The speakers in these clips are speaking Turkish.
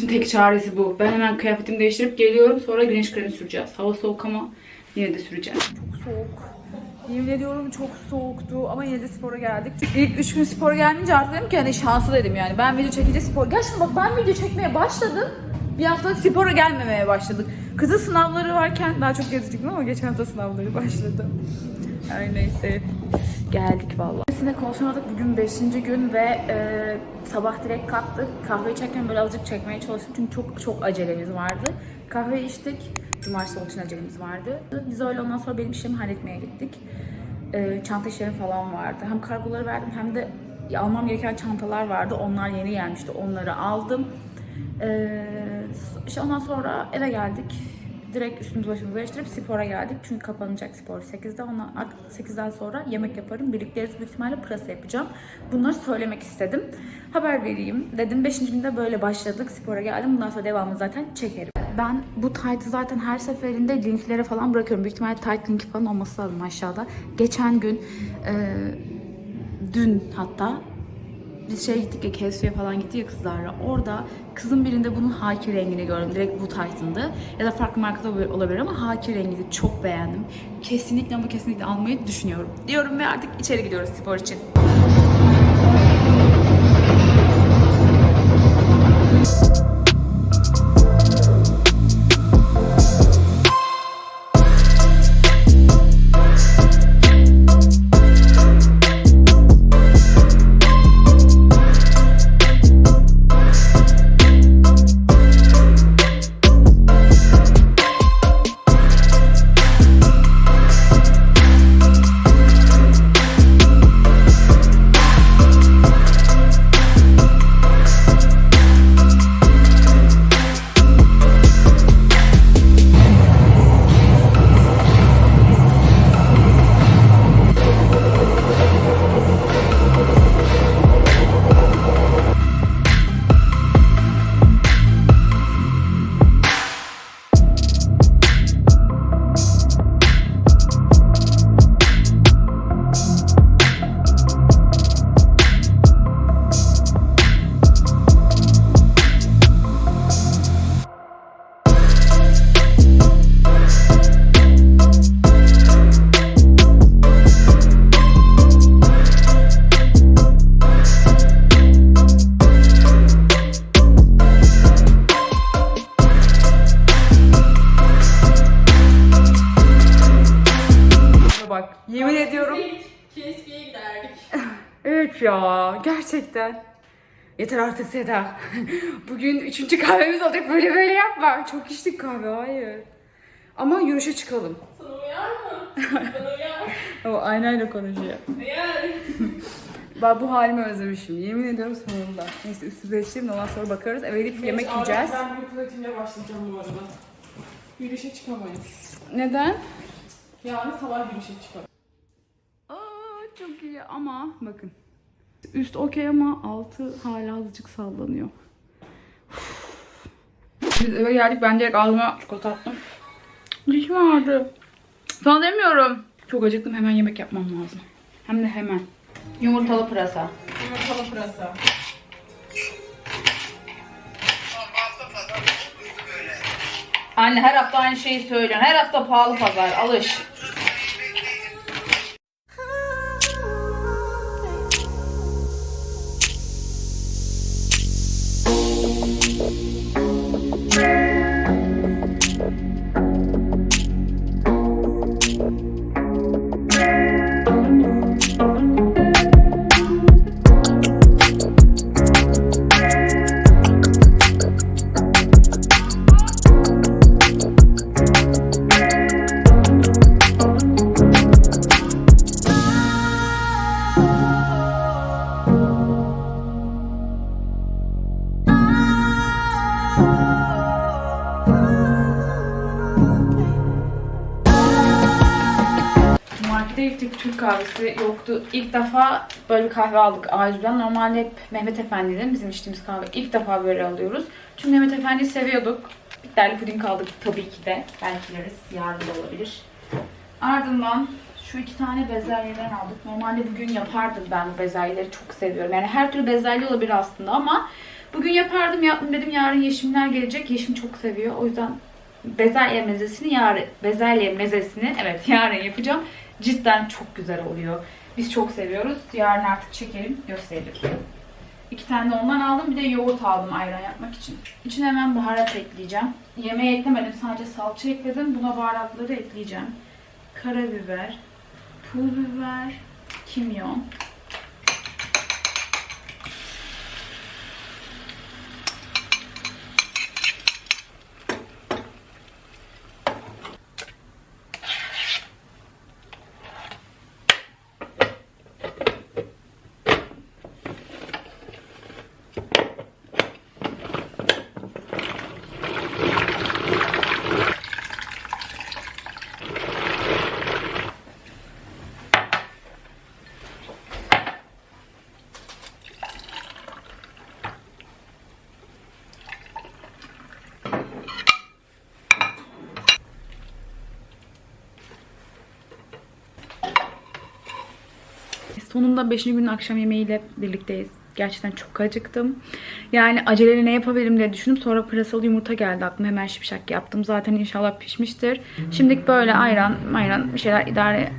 Saçın tek çaresi bu. Ben hemen kıyafetimi değiştirip geliyorum. Sonra güneş kremi süreceğiz. Hava soğuk ama yine de süreceğim. soğuk. Yemin ediyorum çok soğuktu ama yine de spora geldik. İlk 3 gün spora gelmeyince artık dedim ki hani şanslı dedim yani. Ben video çekince spor... Gerçekten bak ben video çekmeye başladım. Bir haftalık spora gelmemeye başladık. Kızın sınavları varken daha çok gezecektim ama geçen hafta sınavları başladı. Her neyse. Geldik vallahi. Sizinle konuşamadık. Bugün 5. gün ve e, sabah direkt kalktık. Kahve içerken böyle azıcık çekmeye çalıştım çünkü çok çok acelemiz vardı. Kahve içtik. Cumartesi olduğu için acelemiz vardı. Biz öyle ondan sonra benim işlerimi halletmeye gittik. E, çanta işlerim falan vardı. Hem kargoları verdim hem de almam gereken çantalar vardı. Onlar yeni gelmişti. Onları aldım. Ee, işte ondan sonra eve geldik. Direkt üstümüzü başımızı değiştirip spora geldik. Çünkü kapanacak spor 8'de. Ondan artık 8'den sonra yemek yaparım. Birlikte büyük ihtimalle pırasa yapacağım. Bunları söylemek istedim. Haber vereyim. Dedim 5. günde böyle başladık. Spora geldim. Bundan sonra devamını zaten çekerim. Ben bu taytı zaten her seferinde linklere falan bırakıyorum. Büyük ihtimalle tayt linki falan olması lazım aşağıda. Geçen gün e, dün hatta biz şey gittik ya KFC'ye falan gittik ya kızlarla. Orada kızın birinde bunun haki rengini gördüm. Direkt bu Titan'dı. Ya da farklı markada olabilir ama haki rengini çok beğendim. Kesinlikle ama kesinlikle almayı düşünüyorum. Diyorum ve artık içeri gidiyoruz spor için. Gerçekten. Yeter artık Seda. Bugün üçüncü kahvemiz olacak böyle böyle yapma. Çok içtik kahve hayır. Ama yürüyüşe çıkalım. Sana uyar mı? Bana uyar. O aynayla konuşuyor. Uyar. Ben bu halimi özlemişim. Yemin ediyorum sonunda. Neyse üstü değiştireyim de ondan sonra bakarız. Eve gidip yemek Abi, yiyeceğiz. Ben bu pratiğimle başlayacağım bu arada. Yürüyüşe çıkamayız. Neden? Yani sabah yürüyüşe çıkalım. Aa çok iyi ama bakın. Üst okey ama altı hala azıcık sallanıyor. Biz eve geldik ben direkt ağzıma çikolata attım. Dişim ağrıdı. Sana demiyorum. Çok acıktım hemen yemek yapmam lazım. Hem de hemen. Yumurtalı pırasa. Yumurtalı pırasa. Anne her hafta aynı şeyi söylüyorsun. Her hafta pahalı pazar. Alış. Markete gittik Türk kahvesi yoktu. İlk defa böyle bir kahve aldık Acu'dan. Normalde hep Mehmet Efendi'nin bizim içtiğimiz kahve. İlk defa böyle alıyoruz. Çünkü Mehmet Efendi'yi seviyorduk. Bitterli puding aldık tabii ki de. Belki yeriz. Yarın da olabilir. Ardından şu iki tane bezelyeden aldık. Normalde bugün yapardım ben bu bezelyeleri. Çok seviyorum. Yani her türlü bezelye olabilir aslında ama Bugün yapardım yaptım dedim yarın yeşimler gelecek. Yeşim çok seviyor. O yüzden bezelye mezesini yarın bezelye mezesini evet yarın yapacağım. Cidden çok güzel oluyor. Biz çok seviyoruz. Yarın artık çekelim, gösterelim. İki tane de ondan aldım. Bir de yoğurt aldım ayran yapmak için. İçine hemen baharat ekleyeceğim. Yemeğe eklemedim. Sadece salça ekledim. Buna baharatları ekleyeceğim. Karabiber, pul biber, kimyon. Sonunda 5. günün akşam yemeğiyle birlikteyiz. Gerçekten çok acıktım. Yani aceleyle ne yapabilirim diye düşündüm. Sonra pırasalı yumurta geldi aklıma. Hemen şipşak yaptım. Zaten inşallah pişmiştir. Şimdilik böyle ayran, ayran bir şeyler idare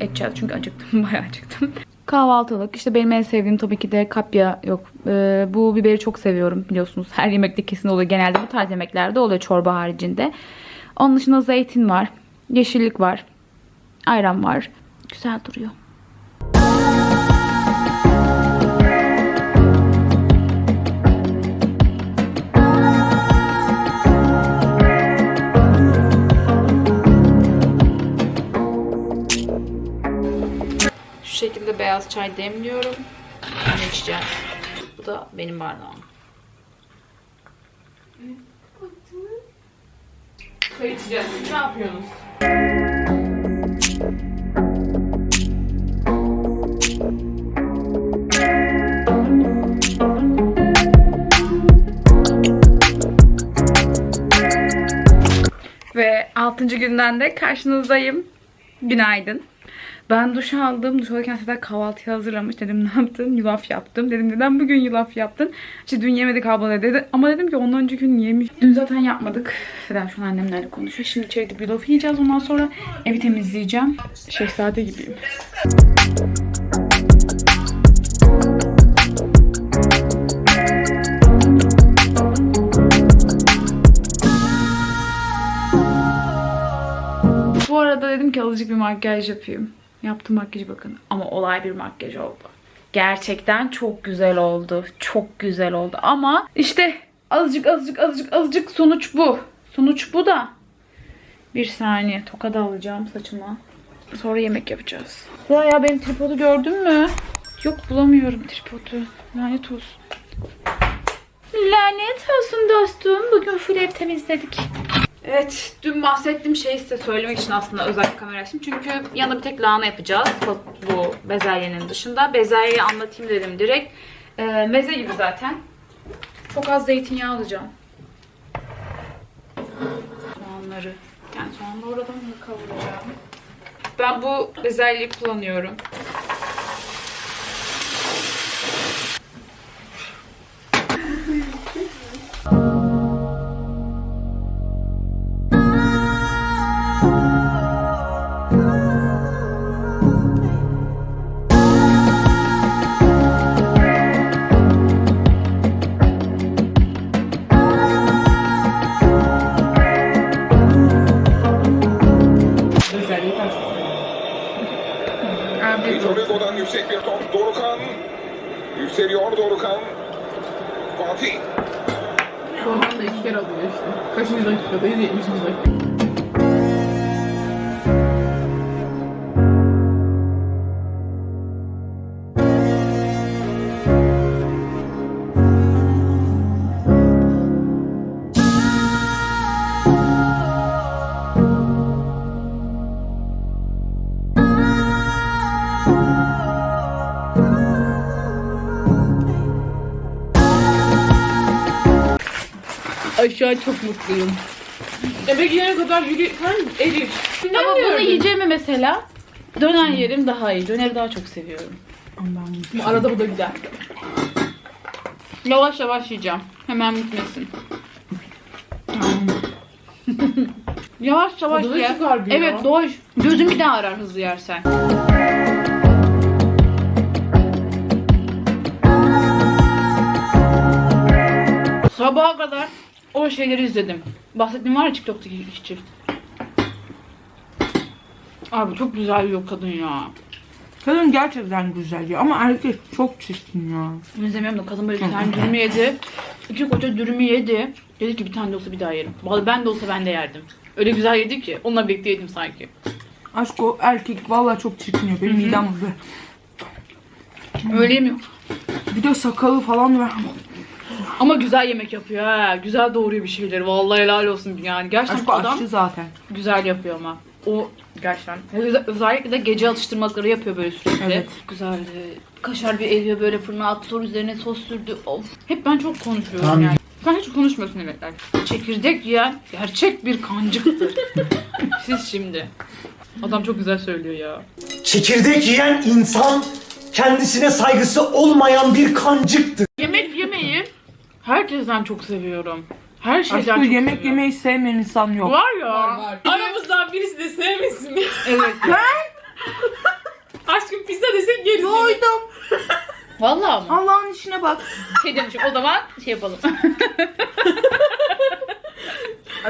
edeceğiz. Çünkü acıktım. Bayağı acıktım. Kahvaltılık. İşte benim en sevdiğim tabii ki de kapya yok. Ee, bu biberi çok seviyorum biliyorsunuz. Her yemekte kesin oluyor. Genelde bu tarz yemeklerde oluyor çorba haricinde. Onun dışında zeytin var. Yeşillik var. Ayran var. Güzel duruyor. Beyaz çay demliyorum. Onu içeceğiz. Bu da benim bardağım. Çay içeceğiz. Ne yapıyorsunuz? Ve 6. günden de karşınızdayım. Günaydın. Ben duş aldım. Duş alırken Seda kahvaltıyı hazırlamış. Dedim ne yaptın? Yulaf yaptım. Dedim neden bugün yulaf yaptın? İşte dün yemedik abla dedi. Ama dedim ki ondan önceki gün yemiş. Dün zaten yapmadık. Seda şu an annemlerle konuşuyor. Şimdi içeri gidip yulaf yiyeceğiz. Ondan sonra evi temizleyeceğim. Şehzade gibiyim. Bu arada dedim ki azıcık bir makyaj yapayım. Yaptım makyajı bakın. Ama olay bir makyaj oldu. Gerçekten çok güzel oldu. Çok güzel oldu. Ama işte azıcık azıcık azıcık azıcık sonuç bu. Sonuç bu da. Bir saniye tokadı alacağım saçıma. Sonra yemek yapacağız. Ya ya benim tripodu gördün mü? Yok bulamıyorum tripodu. Lanet olsun. Lanet olsun dostum. Bugün full ev temizledik. Evet, dün bahsettiğim şeyi size söylemek için aslında özel kamera açtım. Çünkü yanına bir tek lahana yapacağız bu, bezelyenin dışında. Bezelyeyi anlatayım dedim direkt. Ee, meze gibi zaten. Çok az zeytinyağı alacağım. Soğanları. Yani soğanla oradan mı kavuracağım? Ben bu bezelyeyi kullanıyorum. Rodrigo'dan yüksek bir top. Dorukan. Yükseliyor Dorukan. Fatih. Doğan da iki kere alıyor işte. Kaçıncı dakikadayız? 70. dakika. Aşağı çok mutluyum. Eve gidene kadar yürü... Sen Elif. Ama bunu yiyeceğimi mesela döner yerim daha iyi. Döneri daha çok seviyorum. Ama arada bu da güzel. Yavaş yavaş yiyeceğim. Hemen bitmesin. yavaş yavaş Tadı da ye. çıkar. Evet doy. Gözün bir daha arar hızlı yersen. Sabaha kadar o şeyleri izledim. Bahsettiğim var ya TikTok'taki çift. Abi çok güzel bir kadın ya. Kadın gerçekten güzel ya ama erkek çok çirkin ya. İzlemiyorum da kadın böyle bir tane dürüm yedi. İki koca dürümü yedi. Dedi ki bir tane de olsa bir daha yerim. Vallahi ben de olsa ben de yerdim. Öyle güzel yedi ki. Onunla birlikte yedim sanki. Aşk o erkek vallahi çok çirkin ya. Benim midem böyle. Öyle yemiyor. Bir de sakalı falan var. Ama güzel yemek yapıyor ha. Güzel doğuruyor bir şeyleri. Vallahi helal olsun yani. Gerçekten Aşk adam aşçı zaten. güzel yapıyor ama. O gerçekten. Özel- Özellikle de gece atıştırmaları yapıyor böyle sürekli. Evet. Güzeldi. Kaşar bir eriyor böyle fırına attı sonra üzerine sos sürdü. Of. Hep ben çok konuşuyorum Tamam. yani. Sen hiç konuşmuyorsun emekler. Çekirdek yiyen gerçek bir kancıktır. Siz şimdi. Adam çok güzel söylüyor ya. Çekirdek yiyen insan kendisine saygısı olmayan bir kancıktır. Herkesten çok seviyorum. Her şeyden Aşkı çok yemek seviyorum. yemeyi sevmeyen insan yok. Var ya. Var. Aramızdan birisi de sevmesin ya. Evet. Aşkım pizza desek yeriz. Doydum. Vallahi mı? Allah'ın işine bak. Şey demişim o zaman şey yapalım.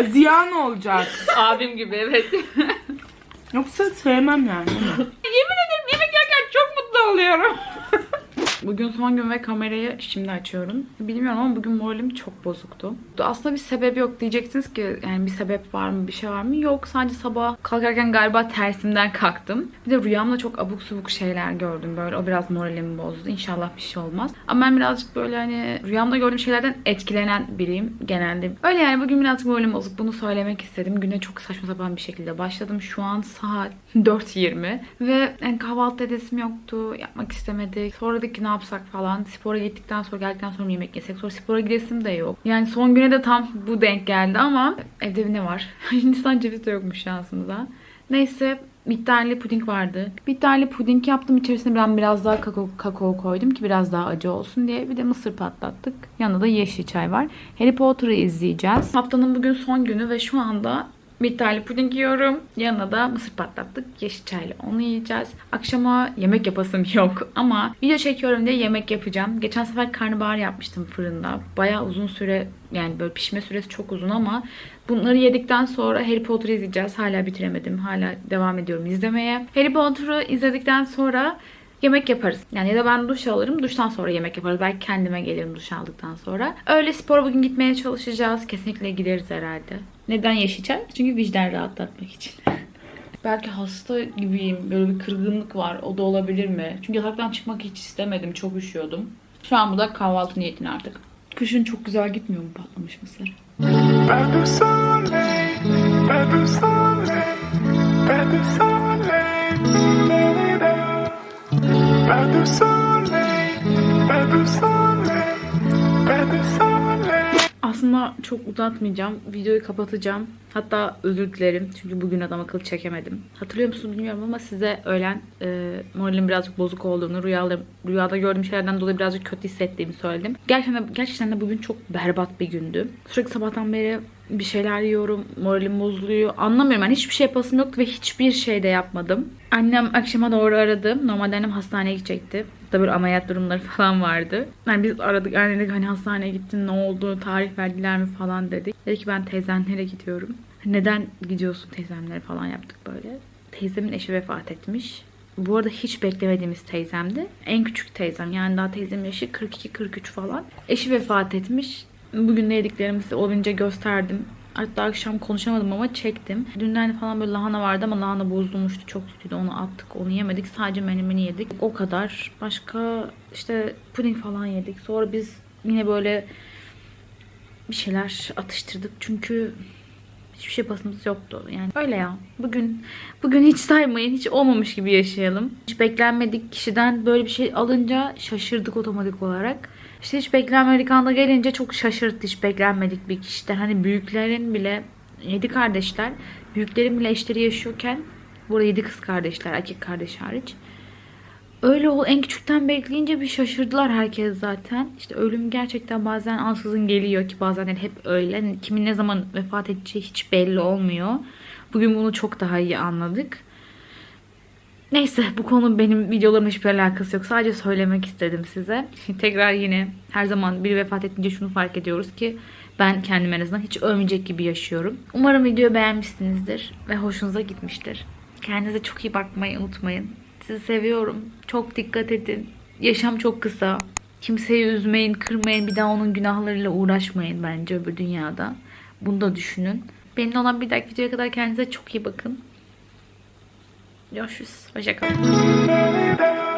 Ziyan olacak. Abim gibi evet. Yoksa sevmem yani. Yemin ederim yemek yerken çok mutlu oluyorum. Bugün son gün ve kamerayı şimdi açıyorum. Bilmiyorum ama bugün moralim çok bozuktu. Aslında bir sebebi yok diyeceksiniz ki yani bir sebep var mı bir şey var mı? Yok sadece sabah kalkarken galiba tersimden kalktım. Bir de rüyamda çok abuk subuk şeyler gördüm böyle o biraz moralimi bozdu. İnşallah bir şey olmaz. Ama ben birazcık böyle hani rüyamda gördüğüm şeylerden etkilenen biriyim genelde. Öyle yani bugün birazcık moralim bozuk bunu söylemek istedim. Güne çok saçma sapan bir şekilde başladım. Şu an saat 4.20 ve yani kahvaltı edesim yoktu. Yapmak istemedik. Sonra dedik ki yapsak falan. Spora gittikten sonra geldikten sonra yemek yesek. Sonra spora gidesim de yok. Yani son güne de tam bu denk geldi ama evde ne var? Hindistan cevizi de yokmuş şansımıza. Neyse Bitterli puding vardı. Bitterli puding yaptım. İçerisine ben biraz daha kakao, kakao koydum ki biraz daha acı olsun diye. Bir de mısır patlattık. Yanında da yeşil çay var. Harry Potter'ı izleyeceğiz. Haftanın bugün son günü ve şu anda Bitterli puding yiyorum. Yanına da mısır patlattık. Yeşil çayla onu yiyeceğiz. Akşama yemek yapasım yok ama video çekiyorum diye yemek yapacağım. Geçen sefer karnabahar yapmıştım fırında. Bayağı uzun süre yani böyle pişme süresi çok uzun ama bunları yedikten sonra Harry Potter'ı izleyeceğiz. Hala bitiremedim. Hala devam ediyorum izlemeye. Harry Potter'ı izledikten sonra yemek yaparız. Yani ya da ben duş alırım. Duştan sonra yemek yaparız. Belki kendime gelirim duş aldıktan sonra. Öyle spora bugün gitmeye çalışacağız. Kesinlikle gideriz herhalde. Neden çay? Çünkü vicdan rahatlatmak için. Belki hasta gibiyim. Böyle bir kırgınlık var. O da olabilir mi? Çünkü yataktan çıkmak hiç istemedim. Çok üşüyordum. Şu an bu da kahvaltı niyetine artık. Kışın çok güzel gitmiyor mu patlamış mısır? Pas Aslında çok uzatmayacağım. Videoyu kapatacağım. Hatta özür dilerim. Çünkü bugün adam akıllı çekemedim. Hatırlıyor musunuz bilmiyorum ama size öğlen e, moralim birazcık bozuk olduğunu, rüyalarım, rüyada gördüğüm şeylerden dolayı birazcık kötü hissettiğimi söyledim. Gerçekten de, gerçekten de bugün çok berbat bir gündü. Sürekli sabahtan beri bir şeyler yiyorum. Moralim bozuluyor. Anlamıyorum. Yani hiçbir şey yapasım yoktu ve hiçbir şey de yapmadım. Annem akşama doğru aradı. Normalde annem hastaneye gidecekti. Da böyle ameliyat durumları falan vardı. Yani biz aradık. Yani dedik hani hastaneye gittin ne oldu? Tarih verdiler mi falan dedik. Dedi ki ben teyzenlere gidiyorum. Neden gidiyorsun teyzemlere falan yaptık böyle. Teyzemin eşi vefat etmiş. Bu arada hiç beklemediğimiz teyzemdi. En küçük teyzem. Yani daha teyzemin yaşı 42-43 falan. Eşi vefat etmiş. Bugün ne yediklerimizi olunca gösterdim. Hatta akşam konuşamadım ama çektim. Dünden falan böyle lahana vardı ama lahana bozulmuştu. Çok kötüydü. Onu attık. Onu yemedik. Sadece menemeni yedik. O kadar. Başka işte puding falan yedik. Sonra biz yine böyle bir şeyler atıştırdık. Çünkü hiçbir şey basımız yoktu. Yani öyle ya. Bugün bugün hiç saymayın. Hiç olmamış gibi yaşayalım. Hiç beklenmedik kişiden böyle bir şey alınca şaşırdık otomatik olarak. İşte hiç beklenmedik anda gelince çok şaşırttı hiç beklenmedik bir kişiden. Hani büyüklerin bile yedi kardeşler. Büyüklerin bile eşleri yaşıyorken burada yedi kız kardeşler erkek kardeş hariç. Öyle ol en küçükten bekleyince bir şaşırdılar herkes zaten. İşte ölüm gerçekten bazen ansızın geliyor ki bazen de hep öyle. Kimin ne zaman vefat edeceği hiç belli olmuyor. Bugün bunu çok daha iyi anladık. Neyse bu konu benim videolarımla hiçbir alakası yok. Sadece söylemek istedim size. Tekrar yine her zaman biri vefat edince şunu fark ediyoruz ki ben kendim en azından hiç ölmeyecek gibi yaşıyorum. Umarım videoyu beğenmişsinizdir ve hoşunuza gitmiştir. Kendinize çok iyi bakmayı unutmayın. Sizi seviyorum. Çok dikkat edin. Yaşam çok kısa. Kimseyi üzmeyin, kırmayın. Bir daha onun günahlarıyla uğraşmayın bence öbür dünyada. Bunu da düşünün. Benimle olan bir dahaki videoya kadar kendinize çok iyi bakın. Görüşürüz. Hoşçakalın.